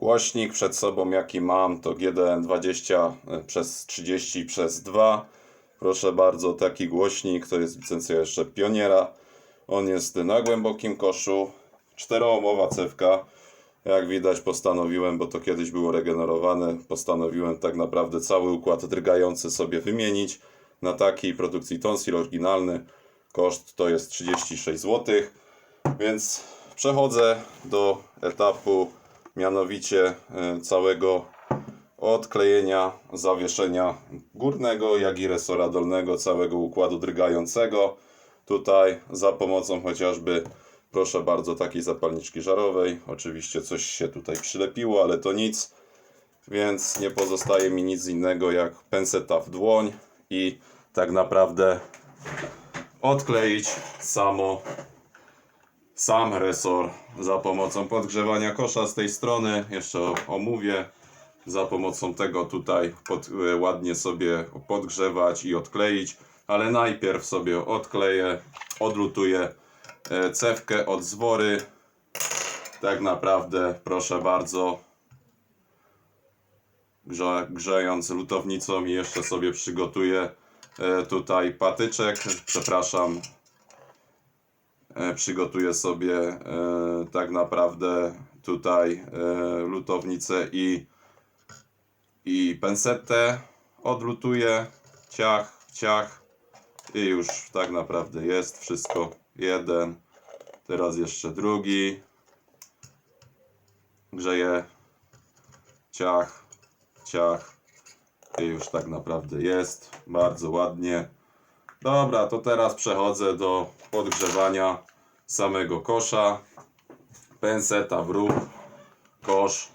Głośnik przed sobą jaki mam to GDN 20 przez 30 przez 2. Proszę bardzo, taki głośnik, to jest licencja jeszcze pioniera. On jest na głębokim koszu, czteroomowa cewka. Jak widać postanowiłem, bo to kiedyś było regenerowane, postanowiłem tak naprawdę cały układ drgający sobie wymienić na taki produkcji Tonsil oryginalny. Koszt to jest 36 zł. Więc przechodzę do etapu mianowicie e, całego odklejenia zawieszenia górnego, jak i resora dolnego całego układu drgającego. Tutaj za pomocą chociażby, proszę bardzo, takiej zapalniczki żarowej. Oczywiście coś się tutaj przylepiło, ale to nic. Więc nie pozostaje mi nic innego jak penseta w dłoń i tak naprawdę odkleić samo sam resor za pomocą podgrzewania kosza z tej strony. Jeszcze omówię. Za pomocą tego tutaj pod, e, ładnie sobie podgrzewać i odkleić. Ale najpierw sobie odkleję, odlutuję e, cewkę od zwory. Tak naprawdę, proszę bardzo, grze, grzejąc lutownicą i jeszcze sobie przygotuję e, tutaj patyczek. Przepraszam, przygotuję sobie e, tak naprawdę tutaj e, lutownicę i, i pensetę. Odlutuję, ciach, ciach i już tak naprawdę jest wszystko. Jeden, teraz jeszcze drugi. Grzeję, ciach, ciach i już tak naprawdę jest. Bardzo ładnie. Dobra, to teraz przechodzę do podgrzewania samego kosza. Penseta w róg, kosz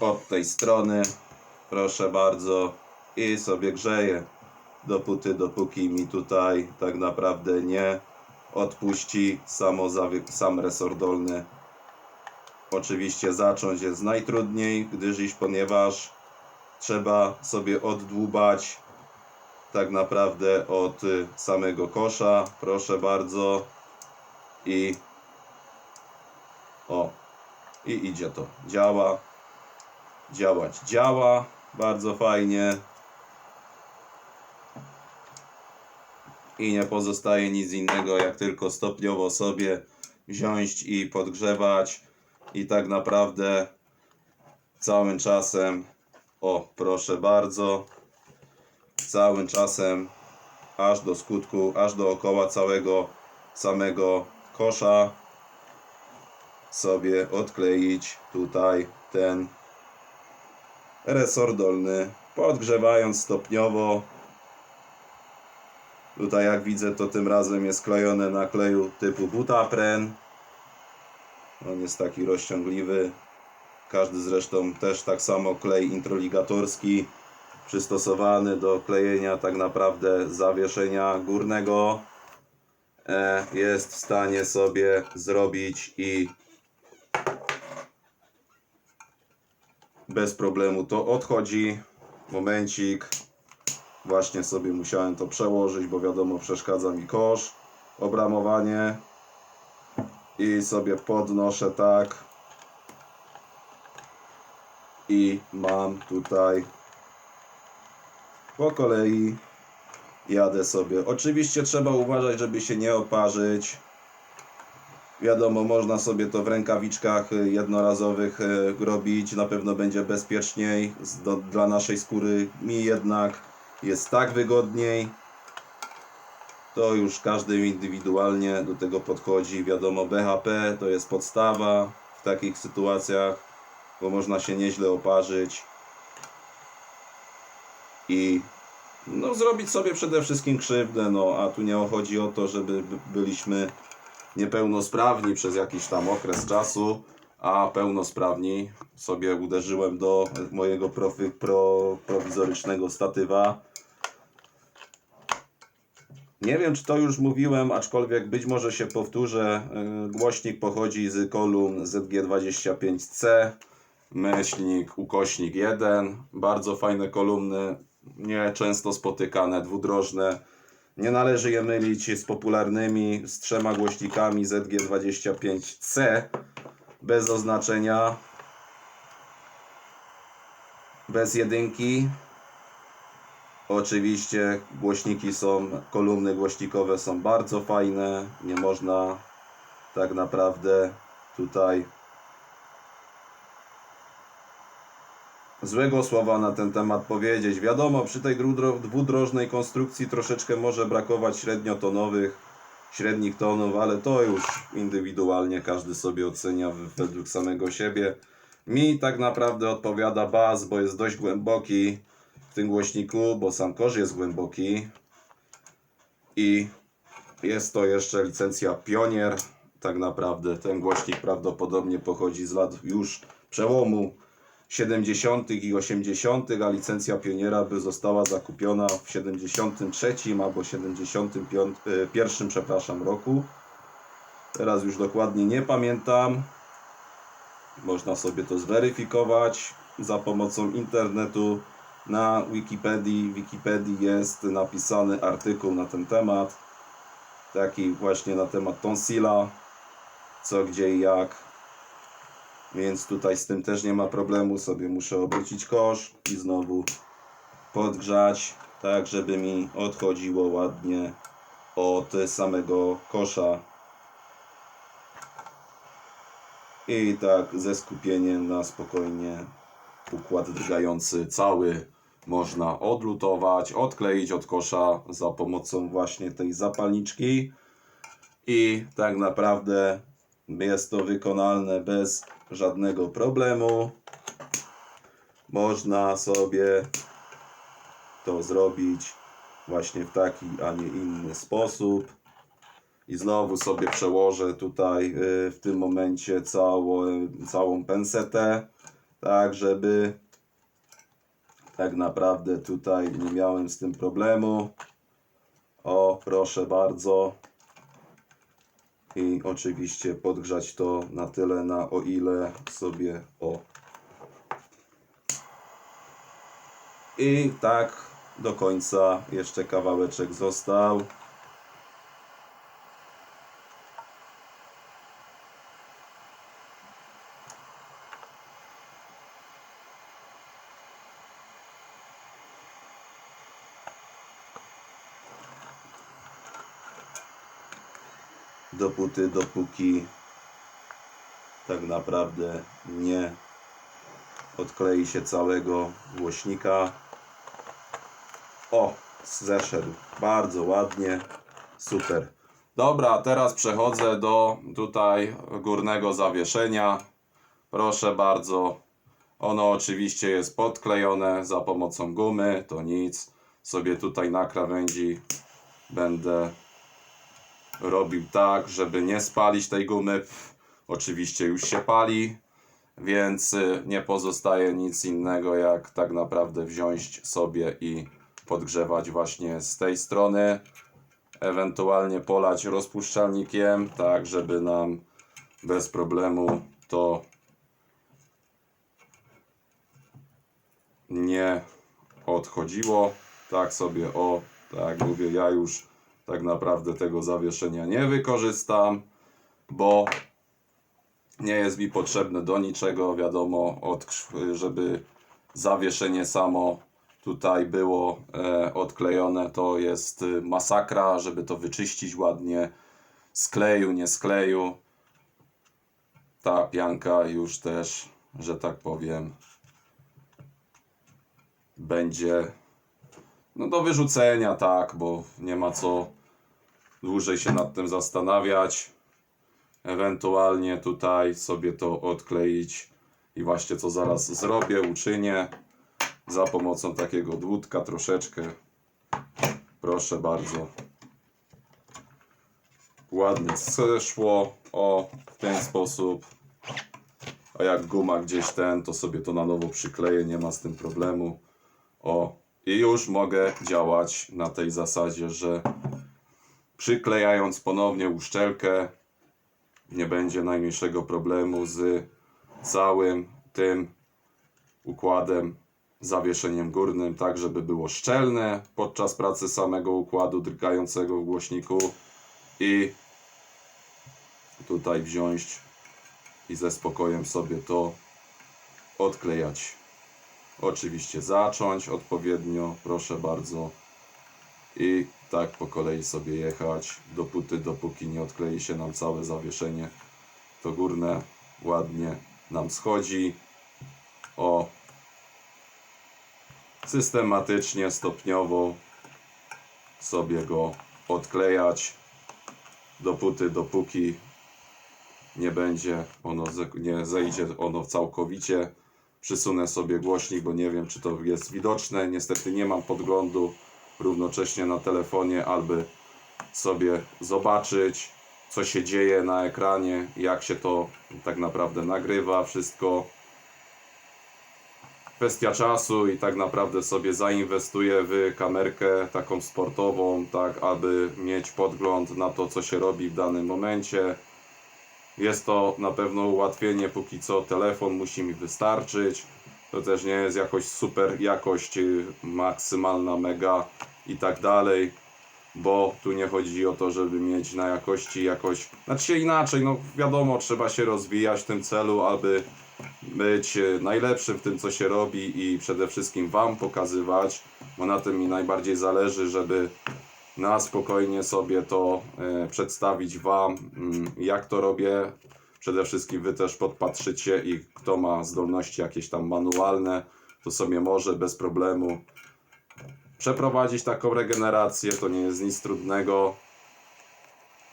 od tej strony, proszę bardzo, i sobie grzeję dopóty, dopóki mi tutaj tak naprawdę nie odpuści samo sam resor dolny. Oczywiście zacząć jest najtrudniej, gdyż iż ponieważ trzeba sobie oddłubać tak naprawdę od y, samego kosza. Proszę bardzo. I o, i idzie to. Działa. Działać działa. Bardzo fajnie. I nie pozostaje nic innego, jak tylko stopniowo sobie wziąć i podgrzewać. I tak naprawdę całym czasem, o proszę bardzo, całym czasem aż do skutku, aż dookoła całego samego kosza sobie odkleić tutaj ten resor dolny, podgrzewając stopniowo. Tutaj jak widzę to tym razem jest klejone na kleju typu butapren. On jest taki rozciągliwy. Każdy zresztą też tak samo klej introligatorski przystosowany do klejenia tak naprawdę zawieszenia górnego e, jest w stanie sobie zrobić i bez problemu to odchodzi. Momencik. Właśnie sobie musiałem to przełożyć, bo wiadomo przeszkadza mi kosz, obramowanie i sobie podnoszę tak i mam tutaj po kolei jadę sobie. Oczywiście trzeba uważać, żeby się nie oparzyć. Wiadomo, można sobie to w rękawiczkach y, jednorazowych y, robić, na pewno będzie bezpieczniej. Dla naszej skóry mi jednak jest tak wygodniej. To już każdy indywidualnie do tego podchodzi. Wiadomo, BHP to jest podstawa w takich sytuacjach, bo można się nieźle oparzyć i no, zrobić sobie przede wszystkim krzywdę, no a tu nie chodzi o to, żeby by- byliśmy niepełnosprawni przez jakiś tam okres czasu, a pełnosprawni sobie uderzyłem do mojego profi, pro, prowizorycznego statywa. Nie wiem, czy to już mówiłem, aczkolwiek być może się powtórzę. Yy, Głośnik pochodzi z kolumn ZG25C, myślnik, ukośnik 1. Bardzo fajne kolumny, nie często spotykane, dwudrożne. Nie należy je mylić z popularnymi, z trzema głośnikami ZG25C bez oznaczenia. bez jedynki. Oczywiście głośniki są, kolumny głośnikowe są bardzo fajne. Nie można tak naprawdę tutaj złego słowa na ten temat powiedzieć. Wiadomo, przy tej dwudro- dwudrożnej konstrukcji troszeczkę może brakować średniotonowych, średnich tonów, ale to już indywidualnie każdy sobie ocenia według samego siebie. Mi tak naprawdę odpowiada bas, bo jest dość głęboki w tym głośniku, bo sam kosz jest głęboki i jest to jeszcze licencja Pionier. Tak naprawdę ten głośnik prawdopodobnie pochodzi z lat już przełomu 70. i 80., a licencja Pioniera by została zakupiona w 73 albo 71 przepraszam, roku. Teraz już dokładnie nie pamiętam. Można sobie to zweryfikować za pomocą internetu. Na Wikipedii, Wikipedii jest napisany artykuł na ten temat. Taki właśnie na temat tonsila, co, gdzie i jak. Więc tutaj z tym też nie ma problemu. Sobie muszę obrócić kosz i znowu podgrzać, tak żeby mi odchodziło ładnie od samego kosza. I tak ze skupieniem na spokojnie układ drgający cały można odlutować, odkleić od kosza za pomocą właśnie tej zapalniczki. I tak naprawdę jest to wykonalne bez żadnego problemu. Można sobie to zrobić właśnie w taki, a nie inny sposób. I znowu sobie przełożę tutaj y, w tym momencie całą, całą pensetę, tak żeby tak naprawdę tutaj nie miałem z tym problemu. O, proszę bardzo. I oczywiście podgrzać to na tyle, na o ile sobie o. I tak do końca jeszcze kawałeczek został. Dopóty, dopóki tak naprawdę nie odklei się całego głośnika. O, zeszedł bardzo ładnie, super. Dobra, teraz przechodzę do tutaj górnego zawieszenia. Proszę bardzo. Ono oczywiście jest podklejone za pomocą gumy, to nic. Sobie tutaj na krawędzi będę robił tak, żeby nie spalić tej gumy. Oczywiście już się pali, więc y, nie pozostaje nic innego jak tak naprawdę wziąć sobie i podgrzewać właśnie z tej strony. Ewentualnie polać rozpuszczalnikiem, tak żeby nam bez problemu to nie odchodziło. Tak sobie o, tak mówię, ja już tak naprawdę tego zawieszenia nie wykorzystam, bo nie jest mi potrzebne do niczego, wiadomo, od, żeby zawieszenie samo tutaj było e, odklejone, to jest y, masakra, żeby to wyczyścić ładnie, skleju, nie skleju. Ta pianka już też, że tak powiem, będzie no do wyrzucenia, tak, bo nie ma co dłużej się nad tym zastanawiać. Ewentualnie tutaj sobie to odkleić i właśnie co zaraz zrobię, uczynię za pomocą takiego dłutka troszeczkę. Proszę bardzo. Ładnie zeszło, o, w ten sposób. A jak guma gdzieś ten, to sobie to na nowo przykleję, nie ma z tym problemu. O, i już mogę działać na tej zasadzie, że przyklejając ponownie uszczelkę, nie będzie najmniejszego problemu z całym tym układem, zawieszeniem górnym, tak żeby było szczelne podczas pracy samego układu drgającego w głośniku i tutaj wziąć i ze spokojem sobie to odklejać. oczywiście zacząć odpowiednio, proszę bardzo. I tak po kolei sobie jechać, dopóty, dopóki nie odklei się nam całe zawieszenie. To górne ładnie nam schodzi. O, systematycznie, stopniowo sobie go odklejać dopóty, dopóki nie będzie ono, nie zejdzie ono całkowicie. Przysunę sobie głośnik, bo nie wiem, czy to jest widoczne. Niestety nie mam podglądu równocześnie na telefonie, aby sobie zobaczyć, co się dzieje na ekranie, jak się to tak naprawdę nagrywa, wszystko. Kwestia czasu i tak naprawdę sobie zainwestuję w kamerkę taką sportową, tak aby mieć podgląd na to, co się robi w danym momencie. Jest to na pewno ułatwienie, póki co telefon musi mi wystarczyć. To też nie jest jakoś super jakość y, maksymalna, mega i tak dalej, bo tu nie chodzi o to, żeby mieć na jakości jakoś, znaczy inaczej, no wiadomo, trzeba się rozwijać w tym celu, aby być e, najlepszym w tym, co się robi i przede wszystkim Wam pokazywać, bo na tym mi najbardziej zależy, żeby na spokojnie sobie to e, przedstawić Wam, mm, jak to robię. Przede wszystkim Wy też podpatrzycie i kto ma zdolności jakieś tam manualne, to sobie może bez problemu przeprowadzić taką regenerację. To nie jest nic trudnego,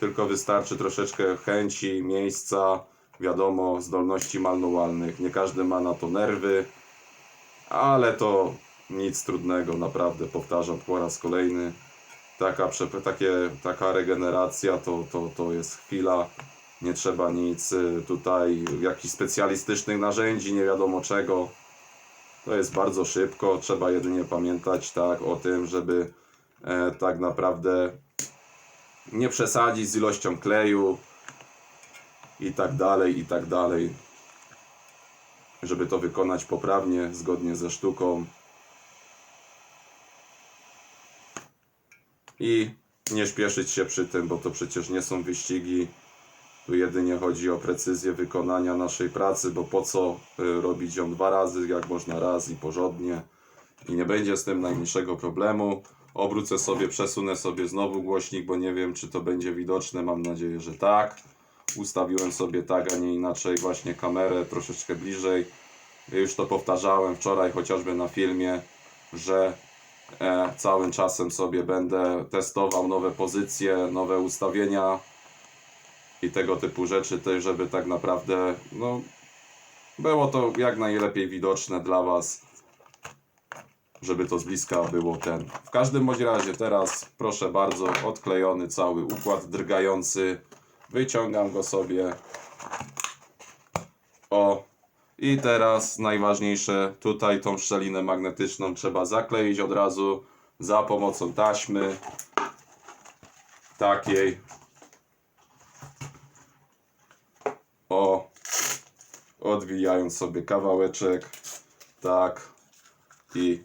tylko wystarczy troszeczkę chęci, miejsca, wiadomo, zdolności manualnych. Nie każdy ma na to nerwy, ale to nic trudnego, naprawdę powtarzam po raz kolejny. Taka, takie, taka regeneracja to, to, to jest chwila. Nie trzeba nic y, tutaj, jakichś specjalistycznych narzędzi, nie wiadomo czego. To jest bardzo szybko. Trzeba jedynie pamiętać tak o tym, żeby e, tak naprawdę nie przesadzić z ilością kleju i tak dalej, i tak dalej. Żeby to wykonać poprawnie, zgodnie ze sztuką. I nie śpieszyć się przy tym, bo to przecież nie są wyścigi. Tu jedynie chodzi o precyzję wykonania naszej pracy, bo po co y, robić ją dwa razy, jak można raz i porządnie. I nie będzie z tym najmniejszego problemu. Obrócę sobie, przesunę sobie znowu głośnik, bo nie wiem, czy to będzie widoczne. Mam nadzieję, że tak. Ustawiłem sobie tak, a nie inaczej właśnie kamerę troszeczkę bliżej. Już to powtarzałem wczoraj, chociażby na filmie, że e, całym czasem sobie będę testował nowe pozycje, nowe ustawienia i tego typu rzeczy, też żeby tak naprawdę no, było to jak najlepiej widoczne dla Was, żeby to z bliska było ten. W każdym bądź razie teraz proszę bardzo, odklejony cały układ drgający, wyciągam go sobie. O, i teraz najważniejsze, tutaj tą szczelinę magnetyczną trzeba zakleić od razu za pomocą taśmy takiej. O, odwijając sobie kawałeczek, tak i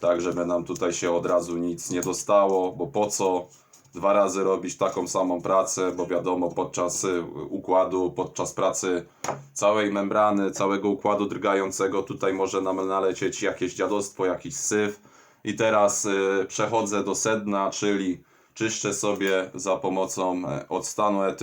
tak, żeby nam tutaj się od razu nic nie dostało, bo po co dwa razy robić taką samą pracę, bo wiadomo, podczas y, układu, podczas pracy całej membrany, całego układu drgającego, tutaj może nam nalecieć jakieś dziadostwo, jakiś syf. I teraz y, przechodzę do sedna, czyli czyszczę sobie za pomocą e, octanu etylu